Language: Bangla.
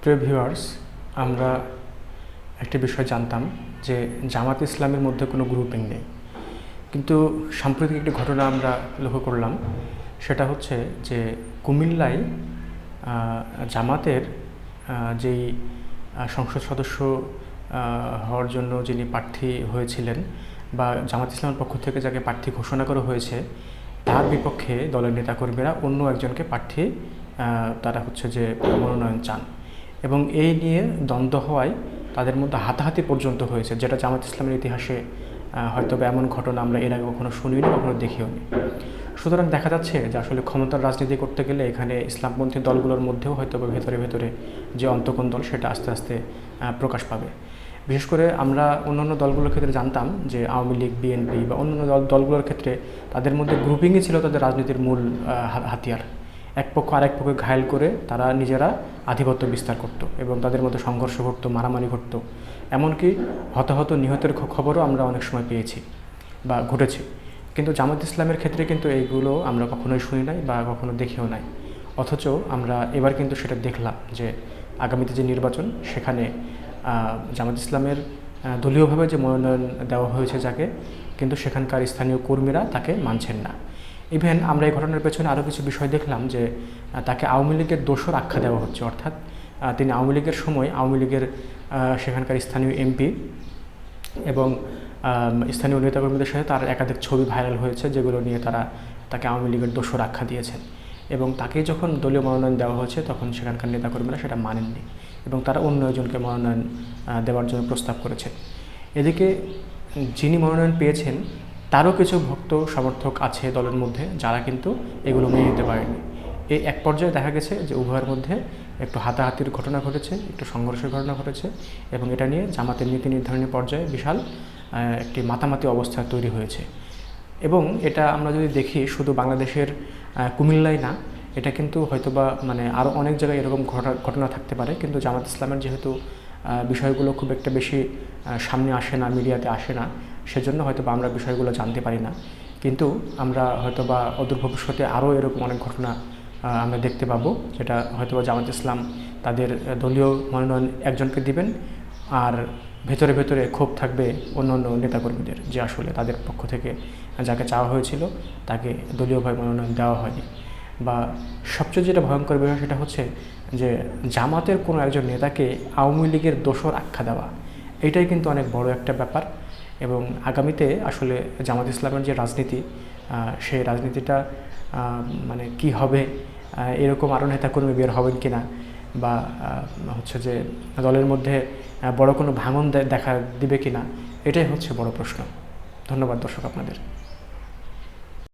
প্রিয় ভিউয়ার্স, আমরা একটি বিষয় জানতাম যে জামাত ইসলামের মধ্যে কোনো গ্রুপিং নেই। কিন্তু সাম্প্রতিক একটি ঘটনা আমরা লক্ষ্য করলাম, সেটা হচ্ছে যে কুমিল্লায় জামাতের যেই সংসদ সদস্য হওয়ার জন্য যিনি প্রার্থী হয়েছিলেন বা জামাত ইসলামের পক্ষ থেকে যাকে প্রার্থী ঘোষণা করা হয়েছে, তার বিপক্ষে দলের নেতাকর্মীরা অন্য একজনকে প্রার্থী তারা হচ্ছে যে মনোনয়ন চান। এবং এই নিয়ে দ্বন্দ্ব হওয়ায় তাদের মধ্যে হাতাহাতি পর্যন্ত হয়েছে, যেটা জামাত ইসলামের ইতিহাসে হয়তো এমন ঘটনা আমরা এর আগে কখনো শুনিনি, কখনো দেখিও নি সুতরাং দেখা যাচ্ছে যে আসলে ক্ষমতার রাজনীতি করতে গেলে এখানে ইসলামপন্থী দলগুলোর মধ্যেও হয়তো ভেতরে ভেতরে যে অন্তকোণ দল, সেটা আস্তে আস্তে প্রকাশ পাবে। বিশেষ করে আমরা অন্যান্য দলগুলোর ক্ষেত্রে জানতাম যে আওয়ামী লীগ, বিএনপি বা অন্যান্য দল, দলগুলোর ক্ষেত্রে তাদের মধ্যে গ্রুপিংই ছিল তাদের রাজনীতির মূল হাতিয়ার। এক পক্ষ আরেক পক্ষকে ঘায়েল করে তারা নিজেরা আধিপত্য বিস্তার করত এবং তাদের মধ্যে সংঘর্ষ ঘটতো, মারামারি ঘটত। এমনকি হতাহত নিহতের খবরও আমরা অনেক সময় পেয়েছি বা ঘটেছে। কিন্তু জামাত ইসলামের ক্ষেত্রে কিন্তু এইগুলো আমরা কখনোই শুনি নাই বা কখনো দেখিও নাই। অথচ আমরা এবার কিন্তু সেটা দেখলাম যে আগামীতে যে নির্বাচন, সেখানে জামাত ইসলামের দলীয়ভাবে যে মনোনয়ন দেওয়া হয়েছে যাকে, কিন্তু সেখানকার স্থানীয় কর্মীরা তাকে মানছেন না। ইভেন আমরা এই ঘটনার পেছনে আরও কিছু বিষয় দেখলাম যে তাকে আওয়ামী লীগের দোষর আখ্যা দেওয়া হচ্ছে, অর্থাৎ তিনি আওয়ামী লীগের সময় আওয়ামী লীগের সেখানকার স্থানীয় এমপি এবং স্থানীয় নেতাকর্মীদের সাথে তার একাধিক ছবি ভাইরাল হয়েছে যেগুলো নিয়ে তারা তাকে আওয়ামী লীগের দোষর আখ্যা দিয়েছেন। এবং তাকে যখন দলীয় মনোনয়ন দেওয়া হয়েছে, তখন সেখানকার নেতাকর্মীরা সেটা মানেননি এবং তারা অন্য একজনকে মনোনয়ন দেওয়ার জন্য প্রস্তাব করেছেন এদিকে, যিনি মনোনয়ন পেয়েছেন তারও কিছু ভক্ত সমর্থক আছে দলের মধ্যে, যারা কিন্তু এগুলো মেনে নিতে পারেনি। এই এক পর্যায়ে দেখা গেছে যে উভয়ের মধ্যে একটু হাতাহাতির ঘটনা ঘটেছে, একটু সংঘর্ষের ঘটনা ঘটেছে এবং এটা নিয়ে জামাতের নীতি নির্ধারণী পর্যায়ে বিশাল একটি মাতামাতি অবস্থা তৈরি হয়েছে। এবং এটা আমরা যদি দেখি, শুধু বাংলাদেশের কুমিল্লায় না, এটা কিন্তু হয়তোবা মানে আরও অনেক জায়গায় এরকম ঘটা- ঘটনা থাকতে পারে। কিন্তু জামাত ইসলামের যেহেতু বিষয়গুলো খুব একটা বেশি সামনে আসে না, মিডিয়াতে আসে না। সেজন্য হয়তো বা আমরা বিষয়গুলো জানতে পারি না। কিন্তু আমরা হয়তো বা অদূর ভবিষ্যতে আরও এরকম অনেক ঘটনা আমরা দেখতে পাবো। যেটা হয়তো বা জামাত ইসলাম তাদের দলীয় মনোনয়ন একজনকে দিবেন আর ভেতরে ভেতরে ক্ষোভ থাকবে অন্য অন্য নেতাকর্মীদের যে আসলে তাদের পক্ষ থেকে যাকে চাওয়া হয়েছিল তাকে দলীয়ভাবে মনোনয়ন দেওয়া হয়নি। বা সবচেয়ে যেটা ভয়ঙ্কর বিষয় সেটা হচ্ছে যে জামাতের কোনো একজন নেতাকে আওয়ামী লীগের দোষর আখ্যা দেওয়া, এটাই কিন্তু অনেক বড় একটা ব্যাপার। এবং আগামীতে আসলে জামাত ইসলামের যে রাজনীতি সেই রাজনীতিটা মানে কি হবে এরকম আরও নেতাকর্মী বের হবেন কিনা বা হচ্ছে যে দলের মধ্যে বড় কোনো ভাঙন দেখা দিবে কিনা, এটাই হচ্ছে বড় প্রশ্ন। ধন্যবাদ দর্শক আপনাদের।